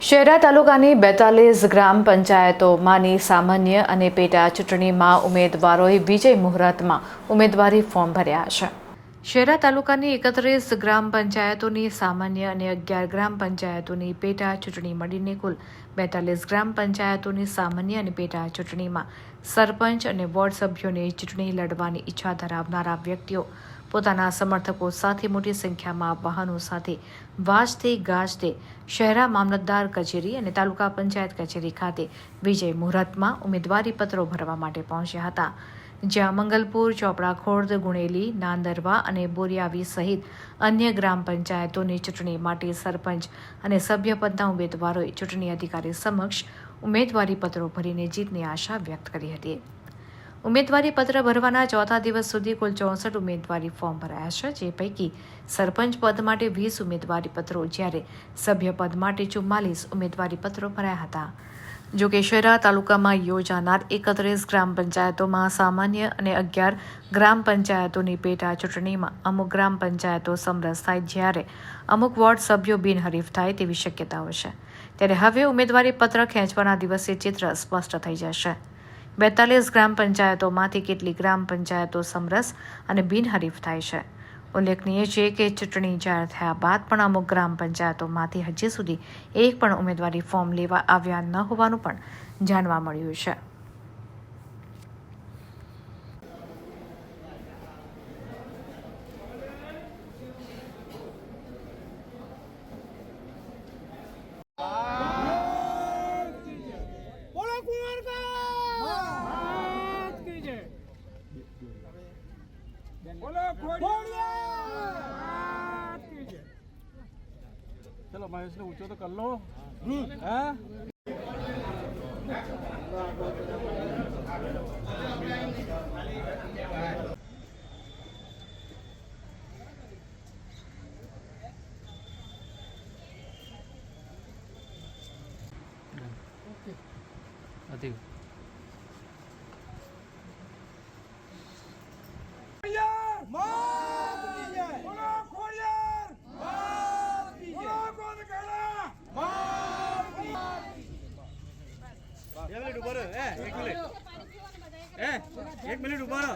શહેરા તાલુકાની બેતાલીસ ગ્રામ પંચાયતોમાંની સામાન્ય અને પેટા ચૂંટણીમાં ઉમેદવારોએ વિજય મુહૂર્તમાં ઉમેદવારી ફોર્મ ભર્યા છે. શહેરા તાલુકાની એકત્રીસ ગ્રામ પંચાયતોની સામાન્ય અને અગિયાર ગ્રામ પંચાયતોની પેટા ચૂંટણી મળીને કુલ બેતાલીસ ગ્રામ પંચાયતોની સામાન્ય અને પેટા ચૂંટણીમાં સરપંચ અને વોર્ડ સભ્યોને ચૂંટણી લડવાની ઈચ્છા ધરાવનારા વ્યક્તિઓ પોતાના સમર્થકો સાથે મોટી સંખ્યામાં વાહનો સાથે વાજતે ગાજતે શહેરા મામલતદાર કચેરી અને તાલુકા પંચાયત કચેરી ખાતે વિજય મુહૂર્તમાં ઉમેદવારી પત્રો ભરવા માટે પહોંચ્યા હતા. જ્યાં મંગલપુર ચોપડા ખોર્દ ગુણેલી, નાંદરવા અને બોરિયાવી સહિત અન્ય ગ્રામ પંચાયતોની ચૂંટણી માટે સરપંચ અને સભ્યપદના ઉમેદવારોએ ચૂંટણી અધિકારી સમક્ષ ઉમેદવારી પત્રો ભરીને જીતની આશા વ્યક્ત કરી હતી. ઉમેદવારી પત્ર ભરવાના ચોથા દિવસ સુધી કુલ ચોસઠ ઉમેદવારી ફોર્મ ભરાયા છે, જે પૈકી સરપંચ પદ માટે વીસ ઉમેદવારી પત્રો, જ્યારે સભ્ય પદ માટે ચુમ્માલીસ ઉમેદવારી પત્રો ભરાયા હતા. જો કે શહેરા તાલુકામાં યોજાનાર એકત્રીસ ગ્રામ પંચાયતોમાં સામાન્ય અને અગિયાર ગ્રામ પંચાયતોની પેટા ચૂંટણીમાં અમુક ગ્રામ પંચાયતો સમરસ થાય જ્યારે અમુક વોર્ડ સભ્યો બિનહરીફ થાય તેવી શક્યતાઓ છે. ત્યારે હવે ઉમેદવારી પત્ર ખેંચવાના દિવસે ચિત્ર સ્પષ્ટ થઈ જશે. બેતાલીસ ગ્રામ પંચાયતોમાંથી કેટલી ગ્રામ પંચાયતો સમરસ અને બિનહરીફ થાય છે? ઉલ્લેખનીય છે કે ચૂંટણી જાહેર થયા બાદ પણ અમુક ગ્રામ પંચાયતોમાંથી હજી સુધી એક પણ ઉમેદવારી ફોર્મ લેવા આવ્યા ન હોવાનું પણ જાણવા મળ્યું છે. ચલો મહેશ ને ઊંચો તો કર લો હા Adieu. મિનિટ ઊભો રહો. એક મિનિટ. એક મિનિટ ઊભો રહો.